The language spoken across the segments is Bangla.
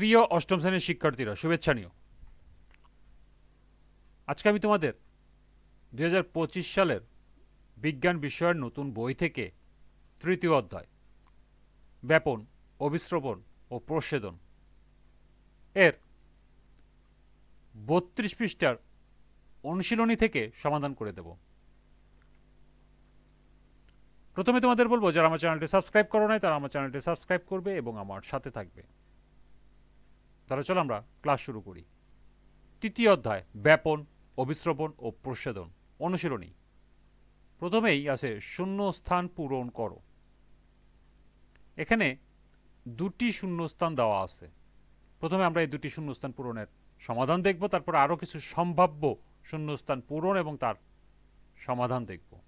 প্রিয় অষ্টম শ্রেণির শিক্ষার্থীরা, শুভেচ্ছা নিও। আজকে আমি তোমাদের দু হাজার পঁচিশ সালের বিজ্ঞান বিষয়ের নতুন বই থেকে তৃতীয় অধ্যায়, ব্যাপন অবিশ্রবণ ও প্রসেদন এর বত্রিশ পৃষ্ঠার অনুশীলনী থেকে সমাধান করে দেব। প্রথমে তোমাদের বলব, যারা আমার চ্যানেলটি সাবস্ক্রাইব করো নাই, তারা আমার চ্যানেলটি সাবস্ক্রাইব করবে এবং আমার সাথে থাকবে। তাহলে চলো আমরা ক্লাস শুরু করি। তৃতীয় অধ্যায়, ব্যাপন অবিশ্রবণ ও প্রসেদন অনুশীলনী। প্রথমেই আছে শূন্য স্থান পূরণ করো। এখানে দুটি শূন্যস্থান দেওয়া আছে। প্রথমে আমরা এই দুটি শূন্যস্থান পূরণের সমাধান দেখব, তারপর আরও কিছু সম্ভাব্য শূন্যস্থান পূরণ এবং তার সমাধান দেখব।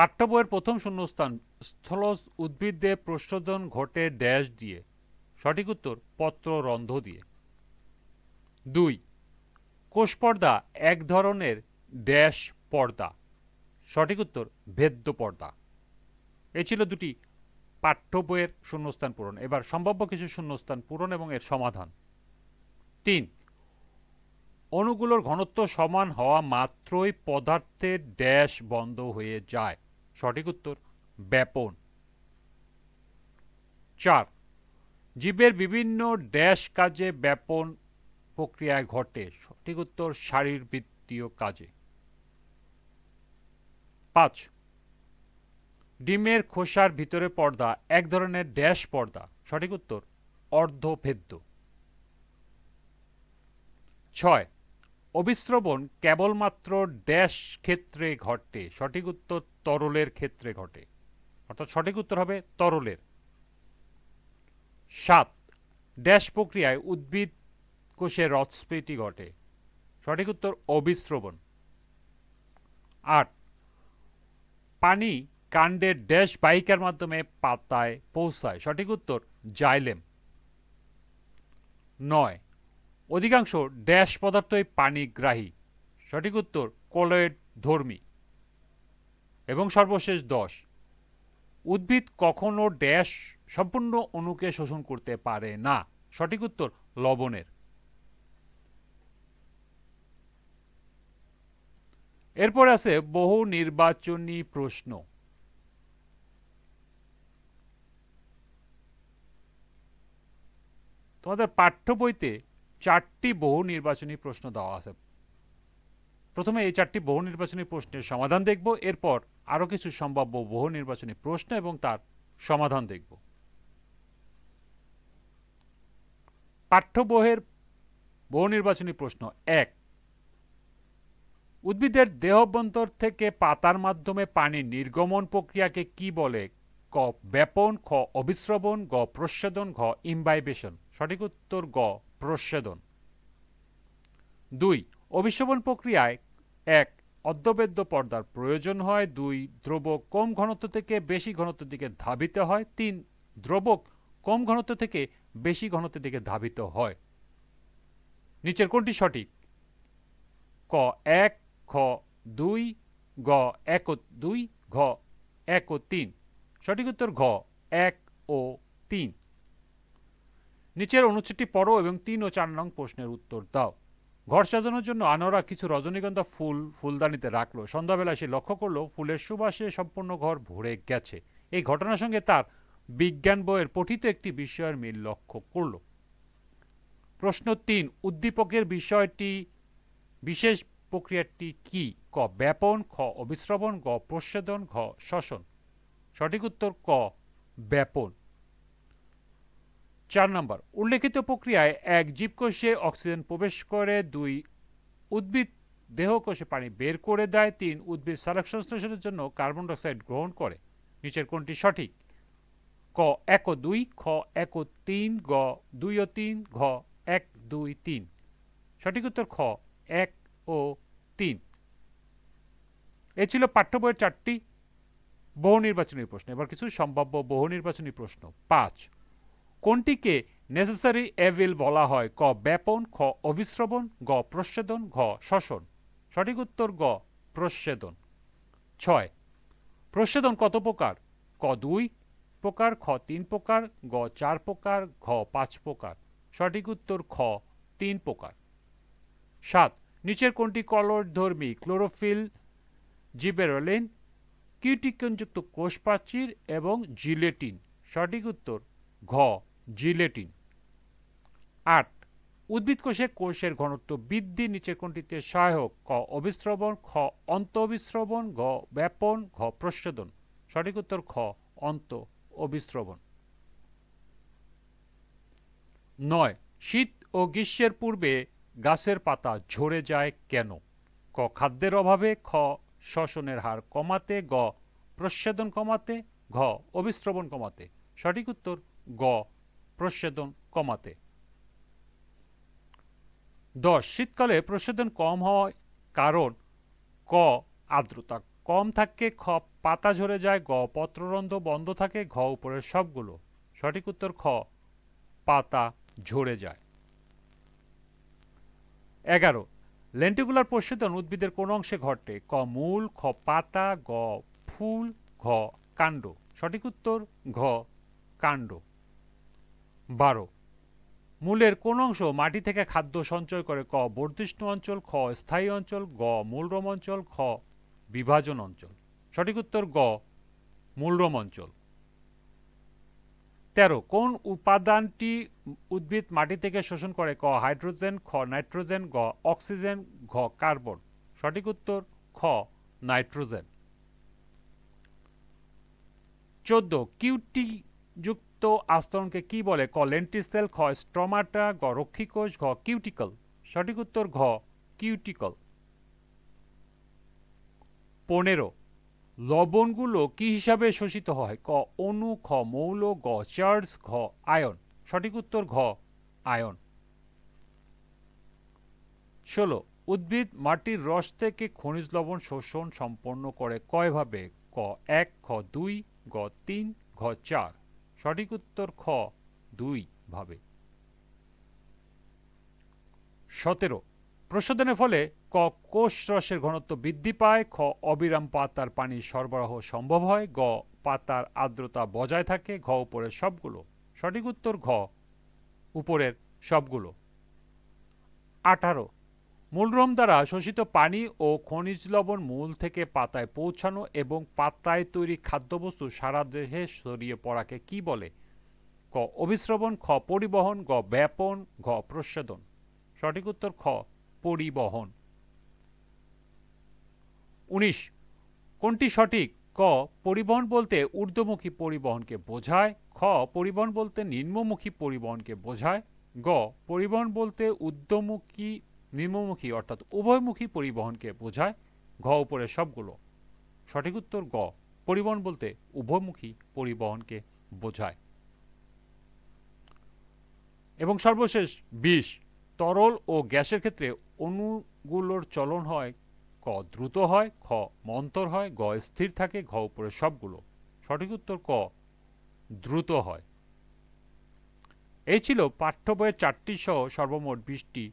পাঠ্য বইয়ের প্রথম শূন্যস্থান, স্থলজ উদ্ভিদে প্রশোধন ঘটে ড্যাশ দিয়ে। সঠিক উত্তর পত্র রন্ধ দিয়ে। দুই কোষ পর্দা এক ধরনের ড্যাশ পর্দা। সঠিক উত্তর, ভেদ্য পর্দা। এই ছিল দুটি পাঠ্য বইয়ের শূন্যস্থান পূরণ। এবার সম্ভাব্য কিছু শূন্যস্থান পূরণ এবং এর সমাধান। তিন অণুগুলোর ঘনত্ব সমান হওয়া মাত্রই পদার্থের ড্যাশ বন্ধ হয়ে যায়। সঠিক উত্তর, ব্যাপন। চার, জীবের বিভিন্ন ড্যাশ কাজে ব্যাপন প্রক্রিয়ায় ঘটে। সঠিক উত্তর, শারীরবৃত্তীয় কাজে। পাঁচ, ডিমের খোসার ভিতরে পর্দা, এক ধরনের ড্যাশ পর্দা। সঠিক উত্তর, অর্ধভেদ্য। ছয় অবিশ্রবণ কেবলমাত্র ড্যাশ ক্ষেত্রে ঘটে। সঠিক উত্তর তরলের ক্ষেত্রে ঘটে। অর্থাৎ সঠিক উত্তর হবে তরলের। সাত, ড্যাশ প্রক্রিয়ায় উদ্ভিদ কোষে রথস্ফীতি ঘটে। সঠিক উত্তর অবিশ্রবণ আট, পানি কাণ্ডের ড্যাশ বাহিকার মাধ্যমে পাতায় পৌঁছায়। সঠিক উত্তর, জাইলেম। নয়, অধিকাংশ ড্যাশ পদার্থই পানিগ্রাহী। সঠিক উত্তর, কোলয়েড ধর্মী। এবং সর্বশেষ দশ। উদ্ভিদ কখনো ড্যাশ সম্পূর্ণ অণুকে শোষণ করতে পারে না। সঠিক উত্তর, লবণের। এরপর আছে বহু নির্বাচনী প্রশ্ন। তোমাদের পাঠ্য বইতে চারটি বহু নির্বাচনী প্রশ্ন দেওয়া আছে। প্রথমে এই চারটি বহু নির্বাচনী প্রশ্নের সমাধান দেখব, এরপর আরও কিছু সম্ভাব্য বহু নির্বাচনী প্রশ্ন এবং তার সমাধান দেখব। পাঠ্য বইয়ের বহু নির্বাচনী প্রশ্ন এক, উদ্ভিদের দেহবন্তর থেকে পাতার মাধ্যমে পানি নির্গমন প্রক্রিয়াকে কি বলে? ক, ব্যাপন, খ অবিশ্রবণ গ, প্রচ্ছেদন, ঘ, ইম্বাইবেশন। সঠিক উত্তর, গ, প্রচ্ছেদন। দুই অভিশ্রবণ প্রক্রিয়ায় এক অর্ধবেদ্য পর্দার প্রয়োজন হয়। দুই দ্রবক কম ঘনত্ব থেকে বেশি ঘনত্বের দিকে ধাবিত হয়। তিন দ্রবক কম ঘনত্ব থেকে বেশি ঘনত্বের দিকে ধাবিত হয়। নিচের কোনটি সঠিক? ক, এক, খ, দুই, গ এক ও দুই, ঘ এক ও তিন। সঠিক উত্তর ঘ, এক ও তিন। নিচের অনুচ্ছেদটি পড়ো এবং তিন ও চার নং প্রশ্নের উত্তর দাও। ঘর সাজানোর জন্য আনোরা কিছু রজনীগন্ধা ফুল ফুলদানিতে রাখল। সন্ধ্যাবেলা সে লক্ষ্য করল, ফুলের সুবাসে সম্পূর্ণ ঘর ভরে গেছে। এই ঘটনার সঙ্গে তার বিজ্ঞান বইয়ের পঠিত একটি বিষয়ের মিল লক্ষ্য করল। প্রশ্ন তিন, উদ্দীপকের বিষয়টি, বিশেষ প্রক্রিয়াটি কি? ক, ব্যাপন, খ অবিশ্রবণ গ, প্রচ্ছেদন, ঘ, শ্বসন। সঠিক উত্তর, ক, ব্যাপন। চার নম্বর, উল্লেখিত প্রক্রিয়ায় এক জীবকোষে অক্সিজেন প্রবেশ করে, দুই, উদ্ভিদ দেহকোষে পানি বের করে দেয়, তিন, উদ্ভিদ সালোক সংশ্লেষণের জন্য কার্বন ডাইঅক্সাইড গ্রহণ করে। নিচের কোনটি সঠিক? ক, এক ও দুই, খ, এক ও তিন, গ, দুই ও তিন, ঘ, এক, দুই, তিন। সঠিক উত্তর খ, এক ও তিন। এ ছিল পাঠ্য বইয়ের চারটি বহু নির্বাচনী প্রশ্ন। এবার কিছু সম্ভাব্য বহু নির্বাচনী প্রশ্ন। পাঁচ কোনটিকে নেসেসারি এভিল বলা হয়? ক, ব্যাপন, খ, অবিশ্রবণ, গ, প্রচ্ছেদন, ঘ শ্বসন সঠিক উত্তর গ প্রচ্ছেদন। ছয়, প্রচ্ছেদন কত প্রকার? ক, দুই প্রকার, খ, তিন প্রকার, গ, চার প্রকার, ঘ, পাঁচ প্রকার। সঠিক উত্তর খ, তিন প্রকার। সাত, নিচের কোনটি কলরধর্মী ক্লোরোফিল, জিবেরোলিন, কিউটিকনযুক্ত কোষ প্রাচীর এবং জিলেটিন। সঠিক উত্তর ঘ জিলেটিন। আট, উদ্ভিদ কোষে কোষের ঘনত্ব বৃদ্ধি, নিচের কোনটিতে সহায়ক ক অবিশ্রবণ খ অন্ত অবিশ্রবণ গ ব্যাপন, ঘ, প্রচ্ছেদন। সঠিক উত্তর খ, অন্ত অবিশ্রবণ নয়, শীত ও গ্রীষ্মের পূর্বে গাছের পাতা ঝরে যায় কেন? ক, খাদ্যের অভাবে, খ, শ্বসনের হার কমাতে, গ, প্রচ্ছেদন কমাতে, ঘ অবিশ্রবণ কমাতে। সঠিক উত্তর, গ প্রচ্ছেদন কমাতে। দশ, শীতকালে প্রচ্ছেদন কম হওয়ার কারণ ক, আর্দ্রতা কম থাকে, খ, পাতা ঝরে যায়, গ, পত্ররন্ধ্র বন্ধ থাকে, ঘ, উপরের সবগুলো। সঠিক উত্তর খ, পাতা ঝরে যায়। এগারো, লেন্টিকুলার প্রচ্ছেদন উদ্ভিদের কোন অংশে ঘটে? ক, মূল, খ, পাতা, গ, ফুল, ঘ, কাণ্ড। সঠিক উত্তর, ঘ, কাণ্ড। বারো। মূলের কোন অংশ মাটি থেকে খাদ্য সঞ্চয় করে ক, বর্ধিষ্ণু অঞ্চল, খ, স্থায়ী অঞ্চল, গ, মূলরম অঞ্চল, খ, বিভাজন অঞ্চল। সঠিক উত্তর গ, মূলরম অঞ্চল। তেরো, কোন উপাদানটি উদ্ভিদ মাটি থেকে শোষণ করে? ক, হাইড্রোজেন, খ, নাইট্রোজেন, গ, অক্সিজেন, ঘ, কার্বন। সঠিক উত্তর খ, নাইট্রোজেন। চোদ্দ, কিউটি যুক্ত আস্তরণকে কি বলে? ক লেন্টিসেল খ স্ট্রমাটা গ রক্ষীকোষ, ঘ, কিউটিকল। সঠিক উত্তর, ঘ, কিউটিকল। পনেরো, লবণগুলো কি হিসাবে শোষিত হয়? ক, অণু, খ, মৌল গ চার্জ, ঘ, আয়ন। সঠিক উত্তর, ঘ, আয়ন। ষোলো, উদ্ভিদ মাটির রস থেকে খনিজ লবণ শোষণ সম্পন্ন করে কয়ভাবে? ক, এক, খ, দুই, গ, তিন, ঘ, চার। সঠিক উত্তর খ, দুই ভাবে। সতেরো, প্রশোধনের ফলে ক কোষ রসের ঘনত্ব বৃদ্ধি পায়, খ অবিরাম পাতার পানি সরবরাহ সম্ভব হয়, গ পাতার আর্দ্রতা বজায় থাকে, ঘ উপরের সবগুলো। সঠিক উত্তর ঘ, উপরের সবগুলো। আঠারো মূলরম দ্বারা শোষিত পানি ও খনিজ লবণ মূল থেকে পাতায় পৌঁছানো এবং পাতায় তৈরি খাদ্যবস্তু সারা দেহে ছড়িয়ে পড়াকে কি বলে? ক অবিশ্রবণ খ, পরিবহন, গ, ব্যাপন, ঘ, প্রচ্ছেদন। সঠিক উত্তর খ, পরিবহন। উনিশ, কোনটি সঠিক? ক, পরিবহন বলতে ঊর্ধ্বমুখী পরিবহনকে বোঝায়, খ, পরিবহন বলতে নিম্নমুখী পরিবহনকে বোঝায়, গ, পরিবহন বলতে ঊর্ধ্বমুখী নিম্নমুখী অর্থাৎ উভয়মুখী পরিবহনকে বোঝায় ঘ উপরে সবগুলো। সঠিক উত্তর গ, পরিবহন বলতে উভয়মুখী পরিবহনকে বোঝায়। এবং সর্বশেষ বিষ, তরল ও গ্যাসের ক্ষেত্রে অণুগুলোর চলন হয় ক, দ্রুত হয়, খ মন্তর হয়, গ, স্থির থাকে, ঘ উপরে সবগুলো। সঠিক উত্তর ক, দ্রুত হয়। এই ছিল পাঠ্য বইয়ের চারটি সহ সর্বমোট বিশটি